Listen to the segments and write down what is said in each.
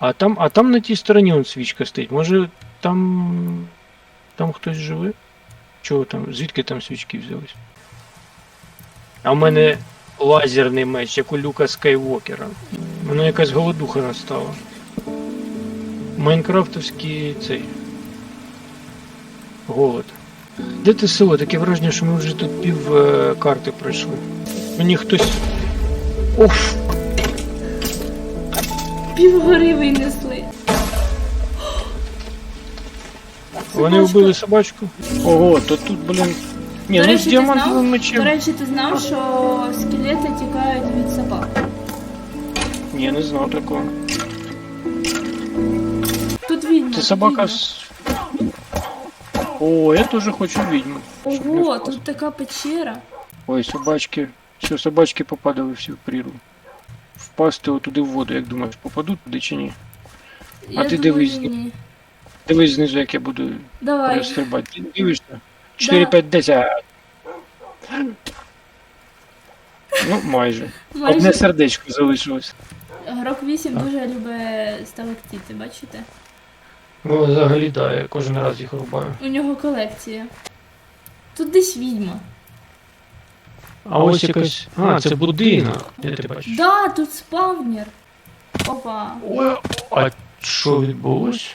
А там, а там на тій стороні он свічка стоїть. Може там. Там хтось живе? Чого там? Звідки там свічки взялись? А в мене лазерний меч, як у Люка Скайвокера. Мене якась голодуха настала. Майнкрафтовський цей. Голод. Де ти село? Таке враження, що ми вже тут пів е, карти пройшли. Мені хтось. Оф! Півгори винесли. Вони Собачка. вбили собачку. Ого, то тут, блін. Ні, До ну речі, з ти діамантовим знав? До мечем. речі, ти знав, що скелети тікають від собак. Ні, не знав такого. Тут відьма. Це собака відьма. з. О, я теж хочу відьму. щоб не Ого, впасти. тут така печера. Ой, собачки. Все, собачки попадали всі в прірву. Впасти отуди в воду, як думаєш, попадуть туди чи ні? Я ти думаю, дивись, ні. Дивись знизу, як я буду Давай. розстрибати. Дивишся? 4, 5, 10. Ну, майже. Одне сердечко залишилось. Грок 8 дуже любить сталактити, бачите? Ну, взагалі, так, я кожен раз їх рубаю. У нього колекція. Тут десь відьма. А ось якась. А, це будинок. Де ти бачиш? Да, тут спавнер. Опа, Ой, а що відбулось?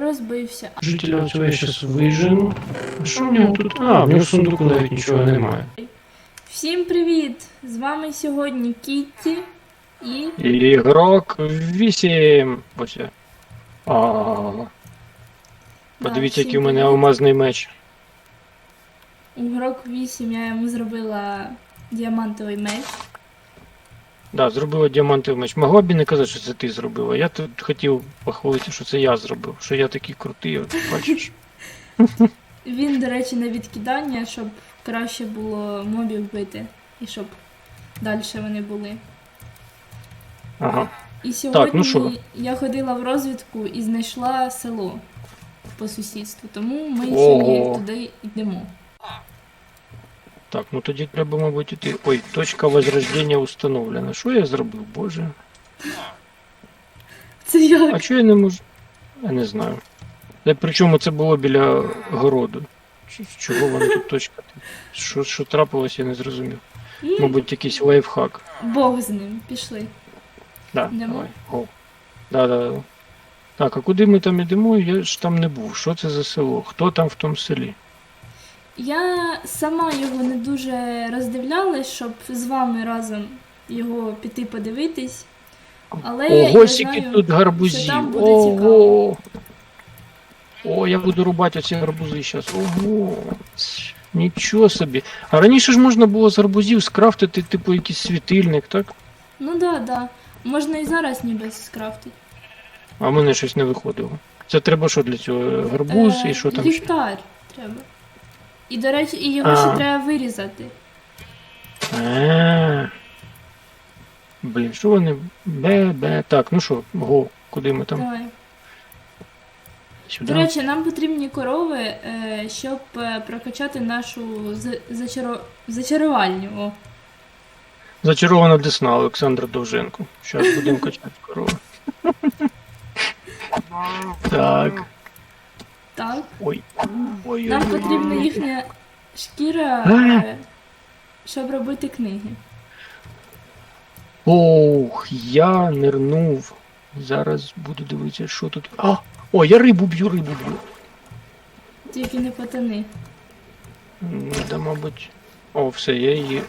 розбився. Жителя цього я зараз вижену. А що в нього тут? А, в нього в сундуку навіть нічого немає. Всім привіт! З вами сьогодні Кітті і. Ігрок 8. Ось я. А, Подивіться, який у мене алмазний меч. У Грок 8 я йому зробила діамантовий меч. Да, зробила діамантовий меч. Могла б і не казати, що це ти зробила. Я тут хотів похвалитися, що це я зробив, що я такий крутий, от бачиш. Він, до речі, на відкидання, щоб краще було мобів бити і щоб далі вони були. Ага. І сьогодні ну що? я ходила в розвідку і знайшла село по сусідству, тому ми Ого. сьогодні туди йдемо. Так, ну тоді треба, мабуть, іти. Ой, точка возрождення установлена. Що я зробив, боже? Це А чого я не можу? Я не знаю. Причому це було біля городу. Чого вона тут точка? Що, що трапилось, я не зрозумів. Мабуть, якийсь лайфхак. Бог з ним, пішли. Да, давай. Да, да, да. Так, а куди ми там йдемо? Я ж там не був. Що це за село? Хто там в тому селі? Я сама його не дуже роздивлялась, щоб з вами разом його піти подивитись. Але Ого, я скільки знаю, тут що там буде Ого. цікаво. О, я буду рубати оці гарбузи зараз. Ого. Нічого собі. А раніше ж можна було з гарбузів скрафтити, типу, якийсь світильник, так? Ну да, да. Можна і зараз ніби скрафтити. А в мене щось не виходило. Це треба що для цього? Гарбуз Е, і що там ще? Ліхтар треба. І, до речі, і його А. ще треба вирізати. А. Блін, що вони? Бе-бе. Так, ну що, го, куди ми там? Давай. Сюди. До речі, нам потрібні корови, е, щоб е, прокачати нашу з- зачаро... зачарувальню. О. Зачарована десна Олександра Довженко. Зараз будемо качати корови. Так. Так. Ой. Ой, Нам ой, потрібна ой. їхня шкіра, е, щоб робити книги. Ох, я нирнув. Зараз буду дивитися, що тут. А! О, я рибу б'ю, рибу б'ю. Тільки не потони. М, Да, мабуть. О, все, я її.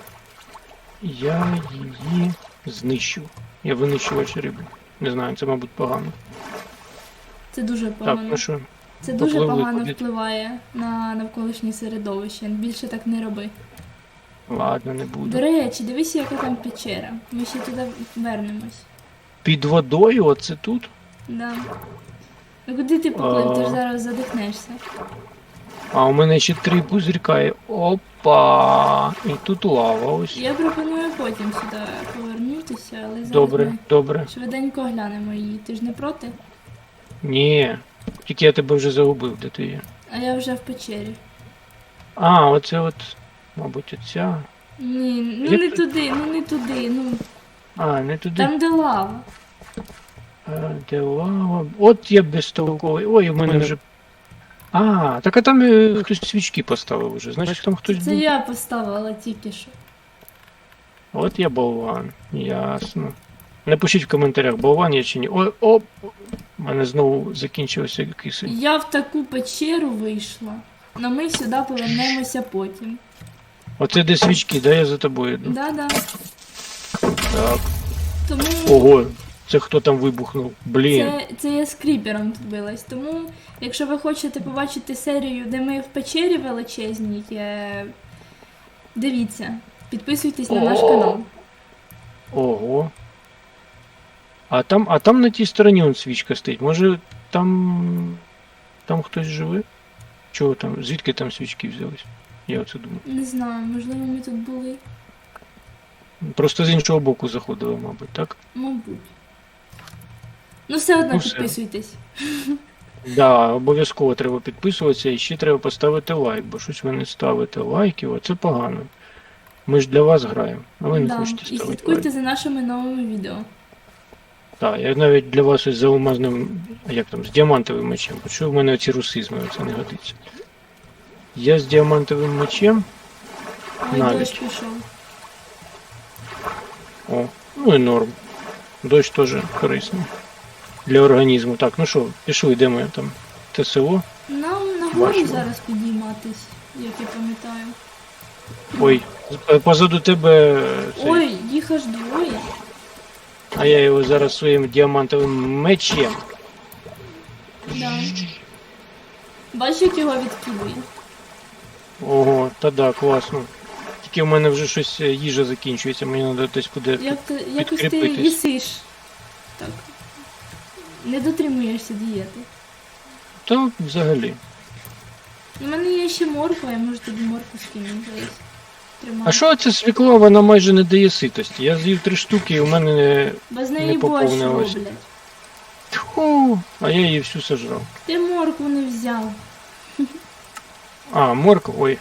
Я її знищу. Я винищувач риби. Не знаю, це, мабуть, погано. Це дуже Так, погано. ну що, Це дуже попливли погано куди? впливає на навколишнє середовище. Більше так не роби. ладно, не буду. До речі, дивись, яка там печера. Ми ще туди вернемось. Під водою, оце тут? Да. Ну куди ти поплив? Ти ж зараз задихнешся. А у мене ще три пузирька. Опа! І тут лава ось. Я пропоную потім сюди повернутися, але зараз Добре, ми добре. швиденько глянемо її. Ти ж не проти? Ні. Тільки я тебе вже загубив, де ти є. А я вже в печері. А, оце от, мабуть, оця. Ні, ну Як не туди, ну не туди, ну А, не туди. там де лава. Е, Де лава? От я безтолковий. Ой, у мене вже. А, так а там е, хтось свічки поставив уже. Значить там хтось Це був. я поставила тільки що. От я болван. Ясно. Напишіть в коментарях, болван я чи ні. О, оп! У мене знову закінчився кисень. Я в таку печеру вийшла. але ми сюди повернемося потім. Оце де свічки, да, я за тобою йду. Да-да. Так. Тому Ого, це хто там вибухнув? Блін. це, це я з кріпером тут билась. Тому, якщо ви хочете побачити серію, де ми в печері величезній, е, дивіться, підписуйтесь на наш О! канал. Ого. А там, а там на тій стороні он свічка стоїть. Може там. Там хтось живе? Чого там? Звідки там свічки взялись? Я оце думаю. Не знаю, можливо, ми тут були. Просто з іншого боку заходили, мабуть, так? Мабуть. Ну, все одно Ну, все. підписуйтесь. Да, обов'язково треба підписуватися і ще треба поставити лайк, бо щось ви не ставите лайків, а це погано. Ми ж для вас граємо, а ви не Да. хочете І слідкуйте лайк. за нашими новими відео. Так, я навіть для вас ось за алмазним, а як там, з діамантовим мечем. Що в мене оці русизми, це не годиться. Я з діамантовим мечем. Ой, Навіть. дощ пішов. О, ну і норм. Дощ теж корисний. Для організму. Так, ну що, пішли, де ми там? Те село. Нам нагору Бачимо. зараз підійматись, як я пам'ятаю. Ой, з- позаду тебе цей, Ой, їх аж двоє. А я його зараз своїм діамантовим мечем. Да. Бачиш, як його відкидує? Ого, та да, класно. Тільки в мене вже щось е, їжа закінчується, мені треба десь куди. Як ти, якось ти їсиш. Так. Не дотримуєшся дієти. Та взагалі. У мене є ще морква, я можу тобі моркву скинути десь. А що ця свікла, вона майже не дає ситості. Я з'їв три штуки, і у мене не. Без не неї борщ поповнилось. роблять. Тьху, а я її всю сожрав. Ти моркву не взяв. А, морква, ой,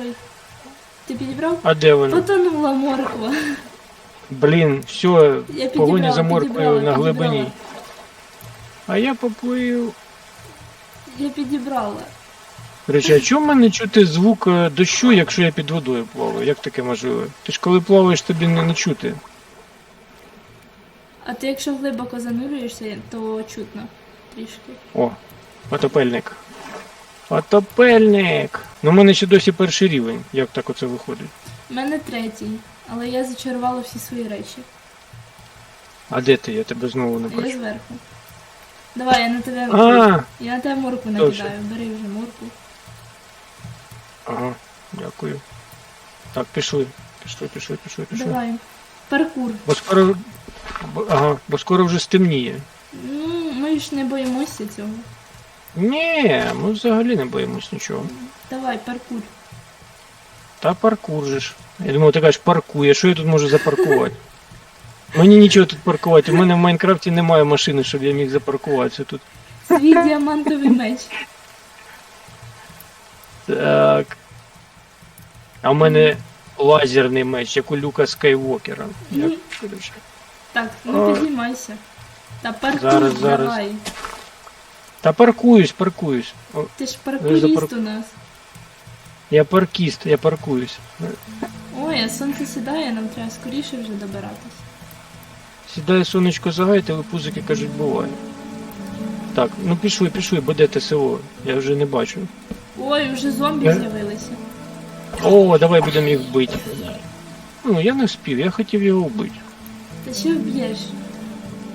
Ой. Ти підібрав? а де вона? Потонула морква. Блін, все, Я погоня підібрала, за морквою підібрала, на глибині. підібрала. А я поплив. Я підібрала. До речі, а чому в мене чути звук е, дощу, якщо я під водою плаваю? Як таке можливо? Ти ж коли плаваєш, тобі не, не чути. А ти якщо глибоко занурюєшся, то чутно трішки. О, потопельник. Потопельник! Ну, в мене ще досі перший рівень. Як так оце виходить? У мене третій, але я зачарувала всі свої речі. А де ти? Я тебе знову не Я зверху. Давай, я на тебе А, я на тебе морку накидаю. Бери вже морку. Ага, дякую. Так, пішли. Пішли, пішли, пішли, пішли. Давай. Паркур. Бо скоро. бо- Ага, бо скоро вже стемніє. Ну, ми ж не боїмося цього. Ні, ми взагалі не боїмось нічого. Давай, паркур. Та паркур же ж. Я думав, ти кажеш паркує, що я тут можу запаркувати? Мені нічого тут паркувати. У мене в Майнкрафті немає машини, щоб я міг запаркуватися тут. Свій діамантовий меч. Так. А в мене лазерний меч, як у Люка Скайвокера. Як, коротше. Так, ну А. піднімайся. Та паркур, Зараз, зараз. давай. Та паркуюсь, паркуюсь. О, Ти ж запарк- паркуріст у нас. я паркіст, я паркуюсь. Ой, а сонце сідає, нам треба скоріше вже добиратись. Сідає сонечко загайте, але пузики кажуть, буває. Так, ну пішли, пішли, буде те село. Я вже не бачу. Ой, вже зомбі Е? з'явилися. О, давай будемо їх бити. Ну, я не вспів, я хотів його вбити. Та ще вб'єш.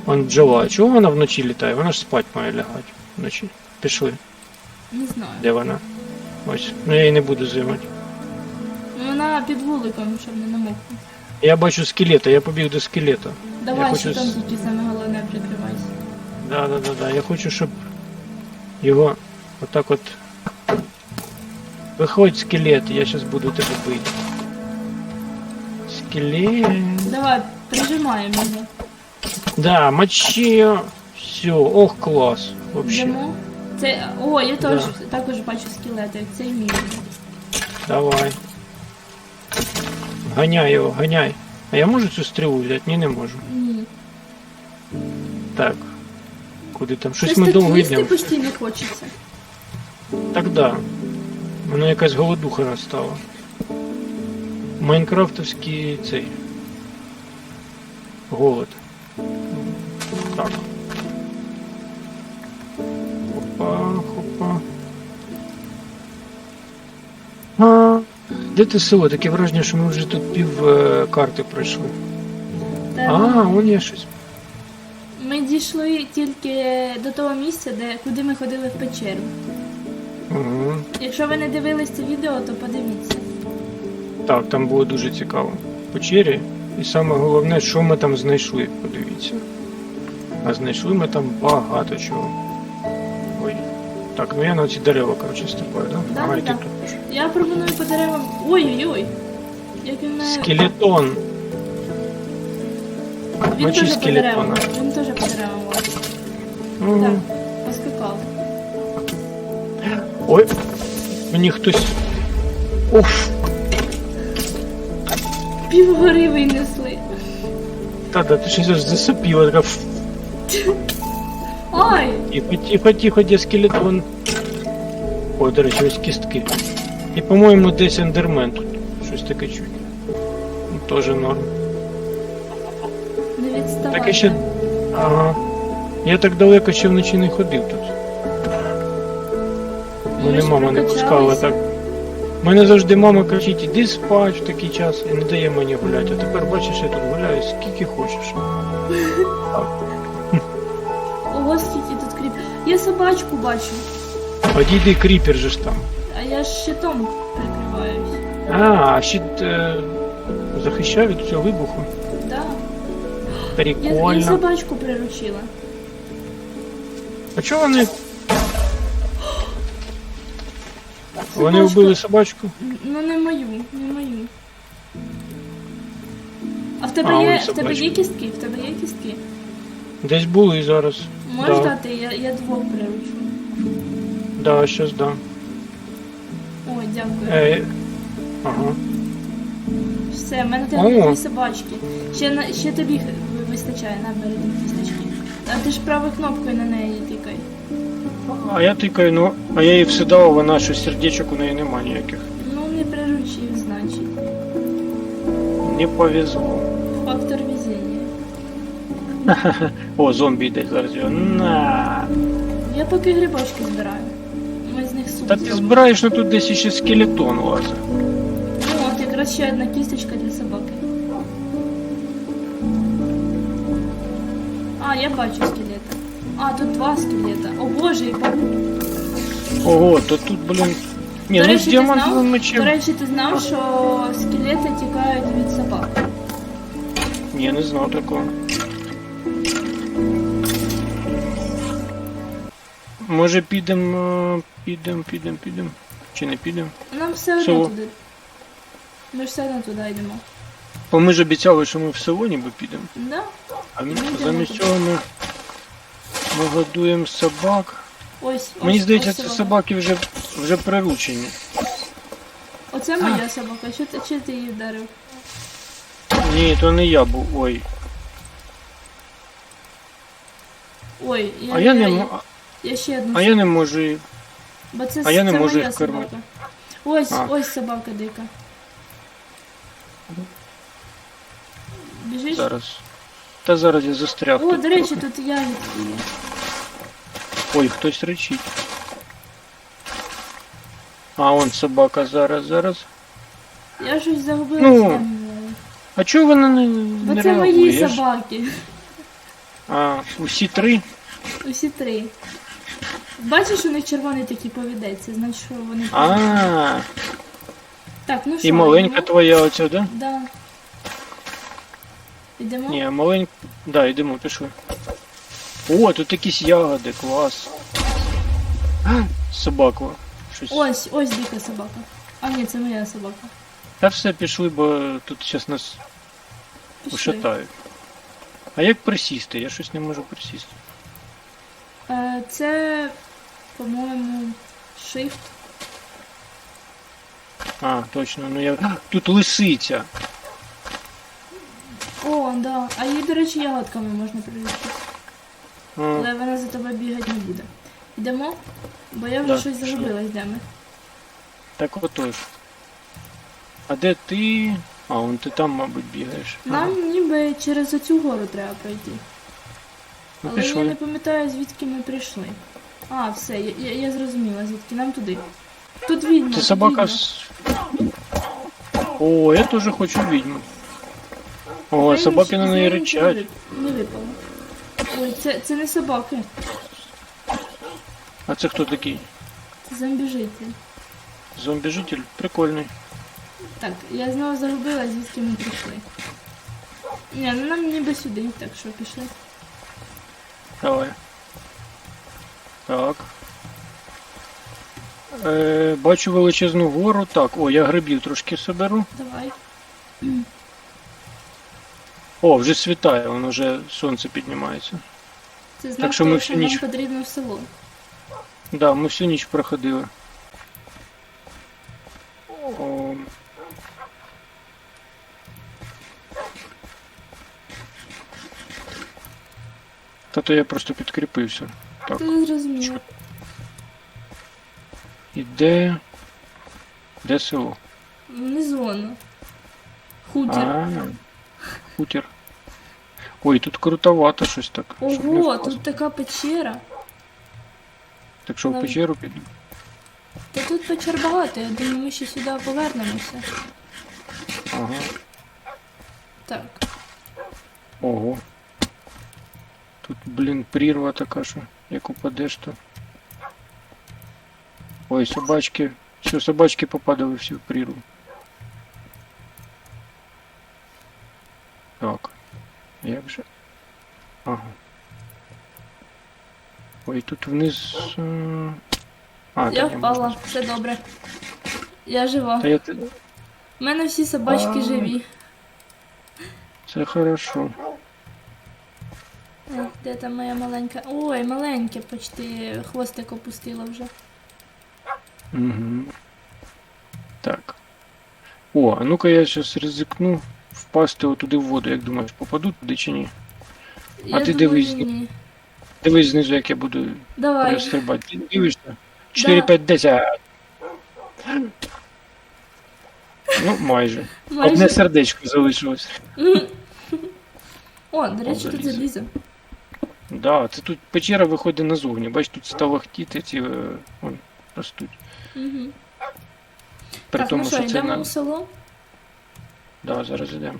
Вон бджола. Чого вона вночі літає? Вона ж спать має лягати вночі. Пішли. Не знаю. Де вона? Ось. Ну я її не буду займати. Ну, Вона під вуликом, щоб не намокнути. Я бачу скелета, я побіг до скелета. Давай, хочу що там з- тільки саме головне. Да, да, да, да. Я хочу, щоб його отак от. Виходь скелет, я зараз буду тебе бити. Скелет. Давай, прижимаємо його. Да, мочи. Все, ох, клас. Вообще. Йдемо. Це. О, я теж Да. також бачу скелети, як цей мій. Давай. Гоняй його, гоняй. А я можу цю стрілу взяти? Ні, не можу. Ні. Так. Куди там? Щось Щось ми так довго їсти йдемо. постійно хочеться. Так да. Мене якась голодуха настала. Майнкрафтовський цей. Голод. Так. Хопа, хопа. А, де те село? Таке враження, що ми вже тут пів е, карти пройшли. Та А, вон є щось. Ми дійшли тільки до того місця, де куди ми ходили в печеру. Угу. Якщо ви не дивились це відео, то подивіться. Так, там було дуже цікаво. Печері. І саме головне, що ми там знайшли, подивіться. А знайшли ми там багато чого. Ой. Так, ну я на ці дерева, коротше, стрибаю, да? Да, ага, да, і тут. Я пропоную по деревам. Ой-ой-ой! Як він. Скелетон. Він теж по деревам. Він теж по деревам лазить. Так, поскакав. Ой, мені хтось. Уф, Півгори винесли. та-да, ти щось аж засопіла, така ф. Ай! Тихо, тихо, тихо, де скелетон. Ой, до речі, ось кістки. І, по-моєму, десь ендермен тут. Щось таке чуть. Ну, Тоже норм. Не відставайте. Так я ще. Ага. Я так далеко ще вночі не ходив тут. Мене мама не пускала так. Мене завжди мама кричить, іди спать в такий час і не дає мені гуляти. А тепер бачиш, я тут гуляю скільки хочеш. Ого, скільки тут кріп. Я собачку бачу, Одійди кріпер же ж там. а я ж щитом прикриваюсь. А, а щит е, захищав від цього вибуху. Да. Я, я собачку приручила. А чого вони? Вони Собачка- вбили собачку? Ну не мою, не мою. А в тебе А, є в тебе є кістки? В тебе є кістки? Десь були зараз. Можеш Да. дати? Я, я двох приручу. Да, щас да. Ой, дякую. Е, ага. Все, в мене тебе дві собачки. Ще на ще тобі вистачає на бери дві кісточки. А ти ж правою кнопкою на неї тикай. А я тикаю, ну, а я їй все дав, вона що сердечок у неї нема ніяких. Ну не приручив, значить. Не повезло. Фактор везіння. О, зомбі йде зараз його. На. Я поки грибочки збираю. Ми з них суп Та ти зробимо. збираєш, ну тут десь ще скелетон лазить. От одна кісточка для собаки. А, я бачу скелета. А, тут два скелета. О боже, і паук. Ого, то тут, блін. Ні, До ну речі, з ти діамантовим знав? мечем. До речі, ти знав, що скелети тікають від собак. Ні, не знав такого. Може підемо, підемо, підемо, підемо. Чи не підемо? Нам все одно Село. туди. Ми ж все одно туди йдемо. Бо ми ж обіцяли, що ми в село ніби підемо. Да? А ми, Ми йдемо замість туди. цього ми, ми годуємо собак. Ось, ось. Мені здається, ось ці собака. собаки вже, вже приручені. Оце моя собака. Що ти, чи ти її вдарив? Ні, то не я був. Ой. Ой, я, А я не, м- я ще одну а я не можу. її- Бо це, А я не це можу моя їх кормити. собака. Ось, А. ось собака дика. Біжиш? Зараз. Та зараз я застряг. О, тут до речі, трохи. тут ягідки є. Ой, хтось речить. А он собака зараз, зараз. Я щось загубила Ну. А чого вона не, Бо не це мої реагує? Я ж- собаки. А, усі три? Усі три. Бачиш, у них червоний такий повідець, значить, що вони. А, Так, ну що, і маленька йдемо? твоя оця, да? Да. Йдемо? Ні, маленька. Да, йдемо, пішли. О, тут якісь ягоди, клас. А, собака. Щось. Ось, ось дика собака. А ні, це моя собака. Та все пішли, бо тут зараз нас Пішли. ушатають. А як присісти? Я щось не можу присісти. Е, це, по-моєму, shift. А, точно, ну я. Тут лисиця. О, да. А її, до речі, ягодками можна приручити. Але вона за тобою бігати не буде. Йдемо? Бо я вже Да, щось пішли. загубилась, де ми. так отож. А де ти? А, вон ти там, мабуть, бігаєш. Ага. Нам ніби через оцю гору треба пройти. Ну, Але я не пам'ятаю, звідки ми прийшли. А, все, я, я, я зрозуміла, звідки нам туди. Тут відьма. Це тут собака відьма. з. О, я теж хочу відьму. О, Ой, собаки на з неї неї ричать. нічого Не випало. Ой, це, це не собаки, А це хто такий? це зомбіжитель. Зомбі-житель? Прикольний. Так, я знову загубила, звідки ми прийшли. Ні, ну нам ніби сюди, так що пішли. Давай. Так. Е, бачу величезну гору. Так, о, я грибів трошки соберу. Давай. О, вже світає, воно вже сонце піднімається. Це знак що ми того, всю що нам ніч- потрібно в село. Да, ми всю ніч проходили. О. Та то я просто підкріпився. Так, Ти зрозуміла. І де. Де село? Внизу воно. Хутір. А, хутір. Ой, тут крутовато щось так. Ого, тут така печера. Так що в Нам- печеру піду. Та тут печер багато, я думаю, ми ще сюди повернемося. Ага. Так. Ого. Тут, блін, прірва така, що як упадеш, то. Ой, собачки. Все, собачки попадали всі в прірву. Так. Як же? Ага. Ой, тут вниз. е, А, я ні, впала, можна. все добре. Я жива. Та я... У мене всі собачки А. живі. Це хорошо. Е, Де там моя маленька? Ой, маленьке почти хвостик опустила вже. Угу. Так. О, а ну-ка я зараз ризикну впасти отуди в воду, як думаєш, попаду туди чи ні? Я ти думаю, дивись, ні. Дивись знизу, як я буду Давай. перестрибати. Ти Дивишся? 4, 5, 10. Ну, майже. Майже. Одне сердечко залишилось. О, до речі, тут залізо. залізо. Да, це тут печера виходить назовні. Бач, тут сталактіти ці е, вон, ростуть. Угу. При Так, тому, ну що, що йдемо на... у село? Да, зараз йдемо.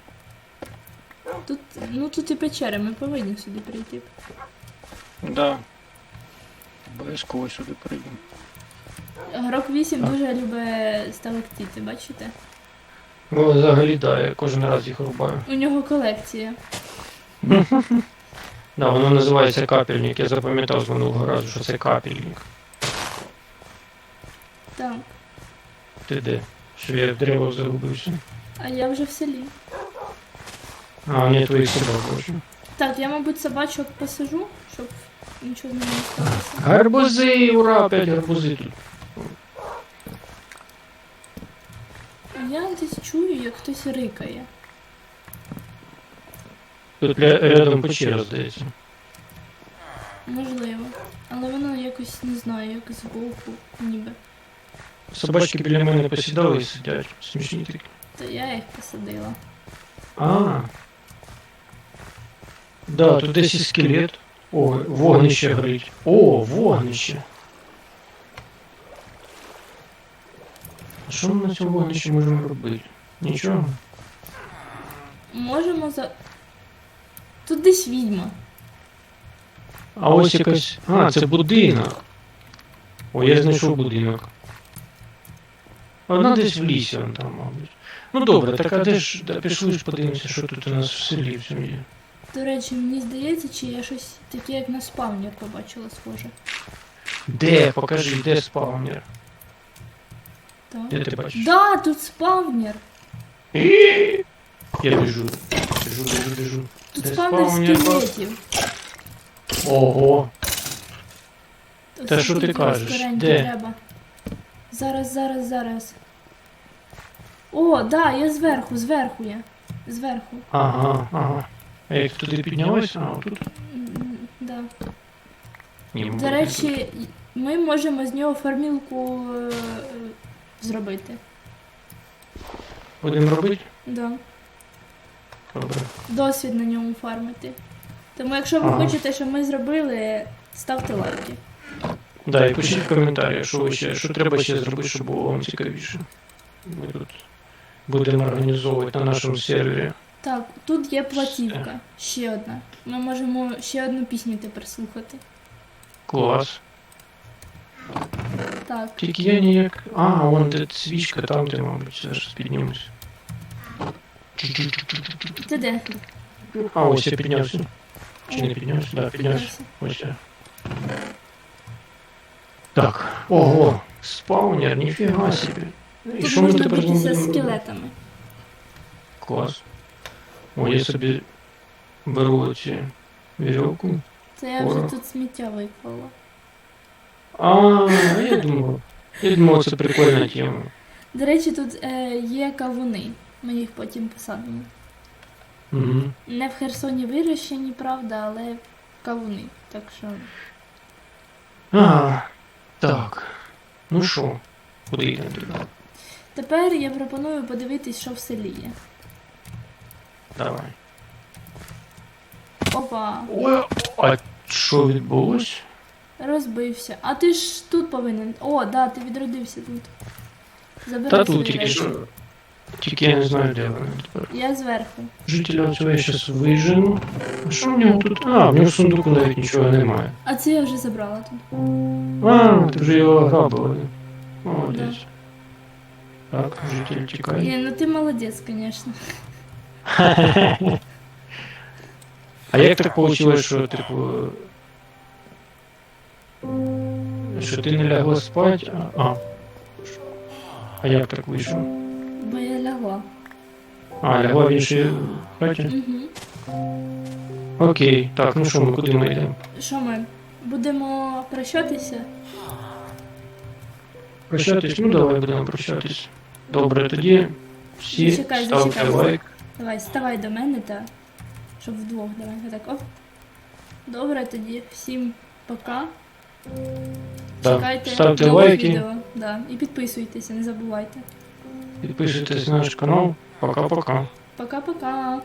Тут, ну тут і печери, ми повинні сюди прийти. Да. Обов'язково сюди прийдемо. Грок 8 Так. дуже любить сталактити, бачите? Ну, взагалі, да, я кожен раз їх рубаю. У нього колекція. Да, воно називається капельник. Я запам'ятав з минулого разу, що це капельник. Так. Ти де? Що я в дерево загубився. А я вже в селі. А, ні, твої собак бачу. Так, я, мабуть, собачок посажу, щоб нічого не сталося. Гарбузи, ура, опять гарбузи тут. Я десь чую, як хтось рикає. Тут ря- рядом печера, здається. Можливо. Але воно якось не знаю, як збоку, ніби. Собачки біля мене посідали і сидять. Смішні такі. Та я їх посадила. А. Да, тут десь і скелет. О, вогнище горить. О, вогнище. А що ми на цьому вогнищі можемо робити? Нічого. Можемо за. Тут десь відьма. А ось якась. А, це будинок. О, я знайшов будинок. Вона десь в лісі, вон там, мабуть. Ну добре, так а де ж да, пішли ж подивимося, що тут у нас в селі в цьому є. До речі, мені здається, чи я щось таке, як на спавнер побачила схоже. Де? Покажи, де спаунер? Так. Де ти бачиш? Да, тут спавнер. І- Я біжу. Біжу, біжу, біжу. Тут Де спавнер спавнер? скелетів. Ого. Ось Та що ти скільки кажеш? скоренько Де? Треба. Зараз, зараз, зараз. О, да, я зверху, зверху я. Зверху. Ага, ага. А як туди піднялась? А, м, Да. Ні, До речі, ми можемо з нього формілку е, зробити. Будемо робити? Да. Добре. Досвід на ньому фармити. Тому якщо ви Ага. хочете, щоб ми зробили, ставте лайки. Да, і пишіть в коментарях, що, ви ще, що треба ще зробити, щоб було вам цікавіше. Ми тут будемо організовувати на нашому сервері. Так, тут є платівка. Ще одна. Ми можемо ще одну пісню тепер слухати. Клас. Так, Тільки я ніяк. А, вон де свічка, там де, мабуть, зараз піднімусь. ти де? А, ось я піднявся. Чи не піднявся? Да, піднявся. Ось я. Так. Ого, спаунер, ніфіга собі. І Тут що ми можна тепер з битися з скелетами. Клас. О, я собі беру ці вірьовку. Це я вже Ора. тут сміття виклала. А, я думав. Я думав, це прикольна тема. До речі, тут е, є кавуни. Ми їх потім посадимо. Угу. Не в Херсоні вирощені, правда, але кавуни. Так що. А. Ну що, куди йдемо туди? Тепер я пропоную подивитись, що в селі є. Давай. Опа, О, а що відбулось? розбився. А ти ж тут повинен. О, да, ти відродився тут. Забирай Та тут тільки що. Тільки я не знаю, де вони тепер. Я зверху. Жителя цього я зараз вижену. А що в нього тут? А, в нього в сундуку навіть нічого немає. А це я вже забрала тут. А, ти вже його ограбили. Молодець. Так, житель тікає. Ні, ну ти молодець, звісно. А як так вийшло, що, типу. Що ти не лягла спати, а. А, а як так вийшло? Бо я лягла. А, лягла в іншій хаті? Угу. Окей, так, ну що, ми куди ми йдемо? Що ми? Будемо прощатися? Прощатись? Ну давай будемо прощатись. Добре, тоді всі Зачекай, ставте зачекай. лайк. Давай, ставай до мене та. Щоб вдвох давай. Отак, оп. Добре, тоді всім пока. Да. Чекайте Ставте лайки, відео. Да. І підписуйтеся, не забувайте. Підписуйтесь на наш канал. Пока-пока. Пока-пока.